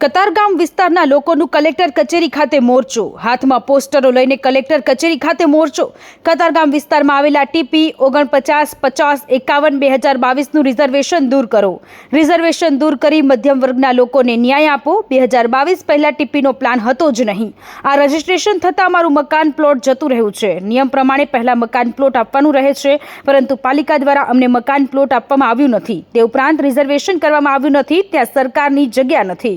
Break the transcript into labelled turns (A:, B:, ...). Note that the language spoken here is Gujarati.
A: કતારગામ વિસ્તારના લોકોનું કલેક્ટર કચેરી ખાતે મોરચો. હાથમાં પોસ્ટરો લઈને કલેક્ટર કચેરી ખાતે મોરચો. કતારગામ વિસ્તારમાં આવેલા ટીપી ઓગણપચાસ, પચાસ, એકાવન, બે હજાર બાવીસનું રિઝર્વેશન દૂર કરો. રિઝર્વેશન દૂર કરી મધ્યમ વર્ગના લોકોને ન્યાય આપો. બે હજાર બાવીસ પહેલાં ટીપીનો પ્લાન હતો જ નહીં. આ રજિસ્ટ્રેશન થતાં અમારું મકાન પ્લોટ જતું રહ્યું છે. નિયમ પ્રમાણે પહેલાં મકાન પ્લોટ આપવાનું રહે છે, પરંતુ પાલિકા દ્વારા અમને મકાન પ્લોટ આપવામાં આવ્યું નથી. તે ઉપરાંત રિઝર્વેશન કરવામાં આવ્યું નથી. ત્યાં સરકારની જગ્યા નથી.